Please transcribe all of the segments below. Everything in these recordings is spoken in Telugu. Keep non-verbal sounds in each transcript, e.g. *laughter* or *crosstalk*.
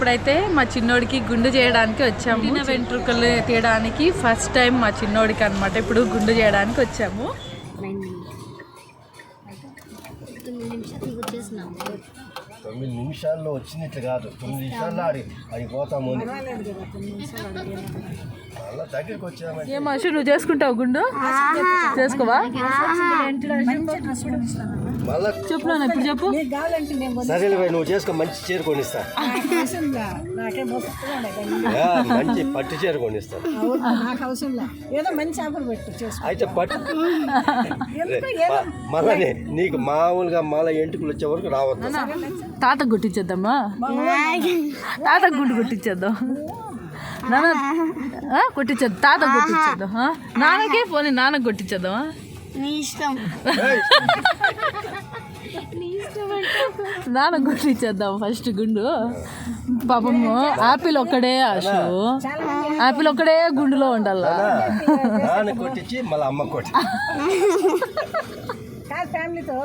ఇప్పుడైతే మా చిన్నోడికి గుండు చేయడానికి వచ్చాము. చిన్న వెంట్రుకలు తీయడానికి ఫస్ట్ టైం మా చిన్నోడికి అన్నమాట ఇప్పుడు గుండు చేయడానికి వచ్చాము. తొమ్మిది నిమిషాల్లో వచ్చినట్లు కాదు. తొమ్మిది నిమిషాల్లో ఆడి అది పోతాము. అలా దగ్గరికి వచ్చామంటే ఏం అశు నువ్వు చేసుకుంటావు గుండు? చేసుకోవా? చెప్పు నాన్న ఇప్పుడు చెప్పు. సరేలే భయ్, నువ్వు చేసుకో మంచి చీర కొనిస్తా. మంచి పట్టు చీర కొనిస్తా. నాకు అవసరం లే ఏదో మంచి చేపలు పెట్టు చేసుకో. అయితే పట్టు. మ- మళ్ళా నీ- నీకు మామూలుగా మళ్ళా ఎంటుకలు వచ్చే వరకు రావద్దు. తాత గుట్టించేద్దామా తాత గుండు గుట్టించేద్దాం నాన్న ఆ, కొట్టించేద్దాం. తాత కొట్టించేద్దాం ఆ? నాన్నకే పోనీ నాన్నకి కొట్టించేద్దామా నీ ఇష్టం. నాన్న గుట్టించేద్దాం ఫస్ట్ గుండు. పాపము ఆపిల్ ఒక్కడే ఆశు. ఆపిల్ ఒక్కడే గుండులో ఉండాల? నాన్న కొట్టించి మళ్ళీ అమ్మ కొట్టి *laughs* ఫ్యామిలీతో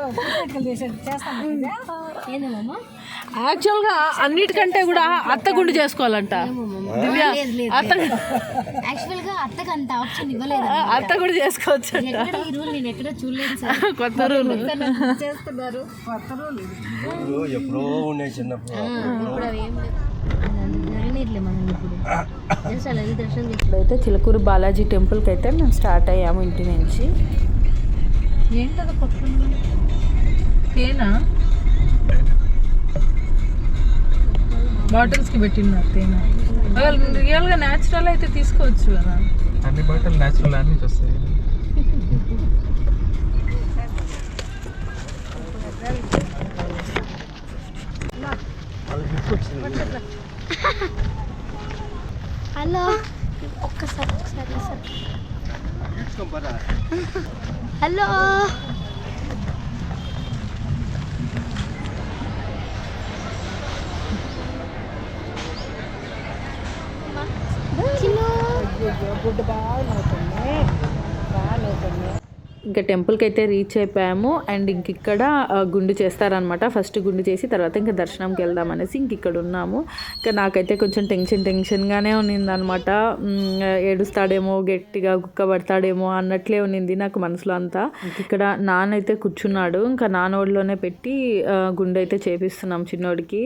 యాక్చువల్గా అన్నిటికంటే కూడా అత్త గుండు చేసుకోవాలంట. దివ్య. అత్త యాక్చువల్గా అత్తకు అంత ఆప్షన్ ఇవ్వలేదు. అత్త కూడా చేసుకోవచ్చు అంట ఎక్కడ ఈ రూల్ నేను ఎక్కడ చూడలేదు సార్. *laughs* కొత్త రూల్ చేస్తున్నారు? కొత్త. ఇప్పుడు ఎప్పుడో ఉండే చిన్నప్పుడు. చిలకూరు బాలాజీ టెంపుల్కి అయితే మేము స్టార్ట్ అయ్యాము ఇంటి నుంచి. ఏంటది పక్కన తేనా? బాటిల్స్కి పెట్టినారు తేనె? రియల్గా న్యాచురల్ అయితే తీసుకోవచ్చు కదా. అన్ని బట్టలు న్యాచురల్ అన్ని వస్తాయి హలో ఒక్కసారి ఒక్కసారి. సార్ హలో చిన్న గుడ్డు బాగా నవ్వుతుంది బాగా నవ్వుతుంది ఇంకా టెంపుల్కి అయితే రీచ్ అయిపోయాము. అండ్ ఇంక ఇక్కడ గుండు చేస్తారనమాట ఫస్ట్ గుండు చేసి తర్వాత ఇంకా దర్శనంకి వెళ్దాం అనేసి ఇంక ఇక్కడ ఉన్నాము. ఇంకా నాకైతే కొంచెం టెన్షన్ టెన్షన్గానే ఉన్నిందనమాట ఏడుస్తాడేమో గట్టిగా కుక్క పడతాడేమో అన్నట్లే ఉన్నింది నాకు మనసులో అంతా. ఇక్కడ నానైతే కూర్చున్నాడు. ఇంకా నానోడిలోనే పెట్టి గుండు అయితే చేపిస్తున్నాం చిన్నోడికి.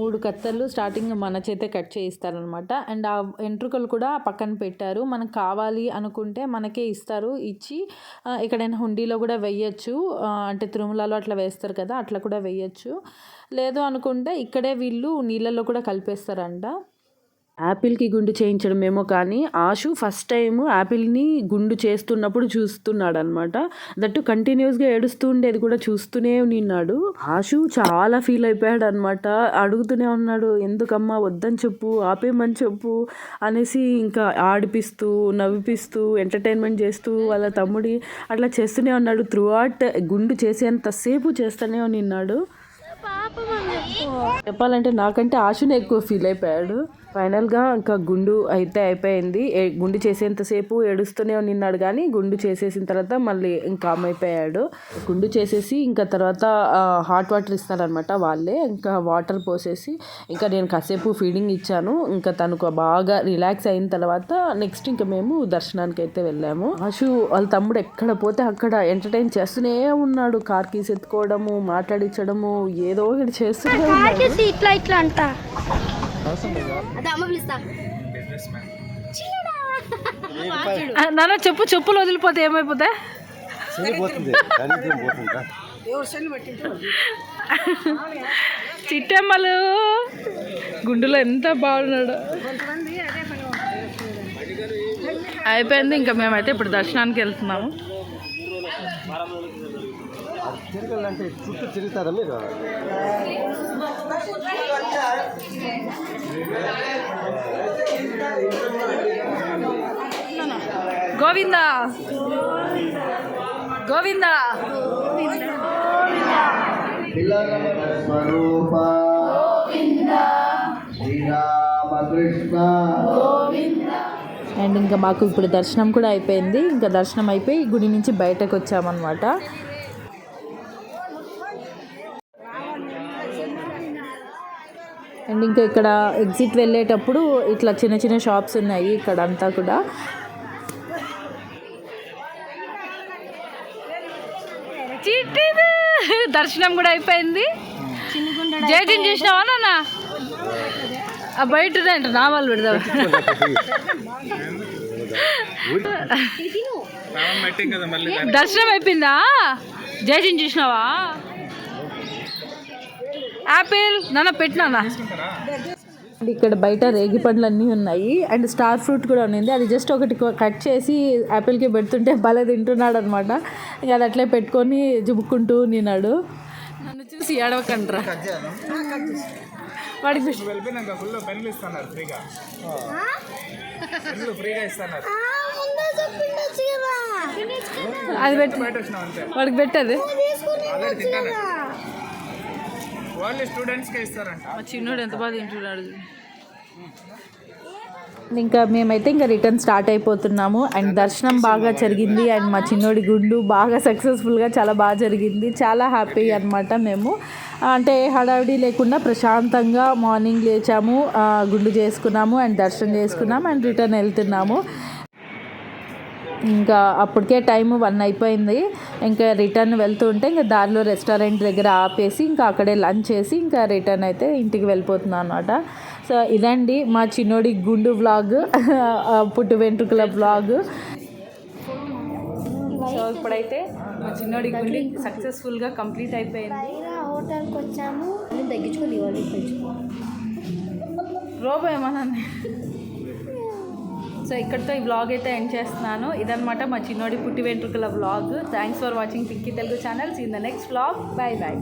మూడు కత్తర్లు స్టార్టింగ్ మన చేతే కట్ చేయిస్తారనమాట అండ్ ఆ ఎంట్రుకలు కూడా పక్కన పెట్టారు. మనకు కావాలి అనుకుంటే మనకే ఇస్తారు. ఇచ్చి ఇక్కడ ఎక్కడైనా హుండీలో కూడా వేయచ్చు. అంటే తిరుమలలో అట్లా వేస్తారు కదా అట్లా కూడా వేయచ్చు. లేదు అనుకుంటే ఇక్కడే వీళ్ళు నీళ్ళల్లో కూడా కలిపేస్తారంట. యాపిల్కి గుండు చేయించడం ఏమో కానీ ఆశు ఫస్ట్ టైం యాపిల్ని గుండు చేస్తున్నప్పుడు చూస్తున్నాడు అనమాట దట్టు కంటిన్యూస్గా ఏడుస్తూ ఉండేది కూడా చూస్తూనే ఉన్నాడు. ఆశు చాలా ఫీల్ అయిపోయాడు అనమాట అడుగుతూనే ఉన్నాడు ఎందుకమ్మా వద్దని చెప్పు ఆపేయమని చెప్పు అనేసి ఇంకా ఆడిపిస్తూ నవ్విపిస్తూ ఎంటర్టైన్మెంట్ చేస్తూ వాళ్ళ తమ్ముడి అట్లా చేస్తూనే ఉన్నాడు. త్రూ అవుట్ గుండు చేసేంతసేపు చేస్తూనే ఉన్నాడు. చెప్పాలంటే నాకంటే ఆశనే ఎక్కువ ఫీల్ అయిపోయాడు. ఫైనల్గా ఇంకా గుండు అయితే అయిపోయింది. గుండు చేసేంతసేపు ఏడుస్తూనే నిన్నాడు కానీ గుండు చేసేసిన తర్వాత మళ్ళీ ఇంకా అయిపోయాడు. గుండు చేసేసి ఇంకా తర్వాత హాట్ వాటర్ ఇస్తారనమాట వాళ్ళే. ఇంకా వాటర్ పోసేసి ఇంకా నేను కాసేపు ఫీడింగ్ ఇచ్చాను. ఇంకా తనకు బాగా రిలాక్స్ అయిన తర్వాత నెక్స్ట్ ఇంకా మేము దర్శనానికి అయితే వెళ్ళాము. ఆశు వాళ్ళ తమ్ముడు ఎక్కడ పోతే అక్కడ ఎంటర్టైన్ చేస్తూనే ఉన్నాడు. కార్ కీస్ ఎత్తుకోవడము మాట్లాడించడము ఏదో ఒకటి చేస్తూనే ఉన్నాడు. ఇట్లా ఇట్లా అంట. అదే అమ్మ పిలుస్తా. ఆ, నాన్న చెప్పు చెప్పులు వదిలిపోతే పెట్టింటే చిట్టమ్మలు గుండులో ఎంత బాగున్నాడు. అయిపోయింది ఇంకా మేమైతే ఇప్పుడు దర్శనానికి వెళ్తున్నాము. తిరగాలంటే చుట్టూ తిరుగుతారా మీరు? గోవిందా. గోవిందా. స్వరూప శ్రీరామకృష్ణ. అండ్ ఇంకా మాకు ఇప్పుడు దర్శనం కూడా అయిపోయింది. ఇంకా దర్శనం అయిపోయి గుడి నుంచి బయటకు వచ్చామన్నమాట. అండ్ ఇంకా ఇక్కడ ఎగ్జిట్ వెళ్ళేటప్పుడు ఇట్లా చిన్న చిన్న షాప్స్ ఉన్నాయి ఇక్కడ అంతా కూడా. దర్శనం కూడా అయిపోయింది. జయజన్ చూసినావా నాన్న? ఆ బయట రండి నా వాళ్ళు పెడదాం దర్శనం అయిపోయిందా? జయజన్ చూసినావా? యాపిల్ నాన్న పెట్టినా ఇక్కడ బయట రేగి పండ్లు అన్నీ ఉన్నాయి. అండ్ స్టార్ ఫ్రూట్ కూడా ఉంది అది జస్ట్ ఒకటి కట్ చేసి యాపిల్కి పెడుతుంటే భలే తింటున్నాడు అనమాట ఇంకా అది అట్లే పెట్టుకొని జుబుక్కుంటూ నిన్నాడు నన్ను చూసి ఏడవకండ్రా. వాడికి అది పెట్టు వాడికి పెట్టదు. ఓన్లీ స్టూడెంట్స్కే ఇస్తారంట. మా చిన్నోడు ఎంత బాగా తింటున్నాడు ఇంకా మేమైతే ఇంకా రిటర్న్ స్టార్ట్ అయిపోతున్నాము. అండ్ దర్శనం బాగా జరిగింది. అండ్ మా చిన్నోడి గుండు బాగా సక్సెస్ఫుల్గా చాలా బాగా జరిగింది. చాలా హ్యాపీ అనమాట మేము. అంటే హడావిడి లేకుండా ప్రశాంతంగా మార్నింగ్ లేచాము. గుండు చేసుకున్నాము. అండ్ దర్శనం చేసుకున్నాము. అండ్ రిటర్న్ వెళ్తున్నాము. ఇంకా అప్పటికే టైం వన్ అయిపోయింది. ఇంకా రిటర్న్ వెళ్తూ ఉంటే ఇంకా దారిలో రెస్టారెంట్ దగ్గర ఆపేసి ఇంకా అక్కడే లంచ్ చేసి ఇంకా రిటర్న్ అయితే ఇంటికి వెళ్ళిపోతున్నాను అనమాట సో ఇదండి మా చిన్నోడి గుండు వ్లాగ్ పుట్టు వెంట్రుకల వ్లాగ్ సో ఇప్పుడైతే మా చిన్నోడి గుండు సక్సెస్ఫుల్గా కంప్లీట్ అయిపోయింది. హోటల్కి వచ్చాము తగ్గించుకొని రోబో ఏమన్నా? సో ఇక్కడితో ఈ వ్లాగ్ అయితే ఎండ్ చేస్తున్నాను. ఇదనమాట మా చిన్నోడి పుట్టి వెంట్రుకల vlog thanks for watching Pinky Telugu channels in the next vlog bye bye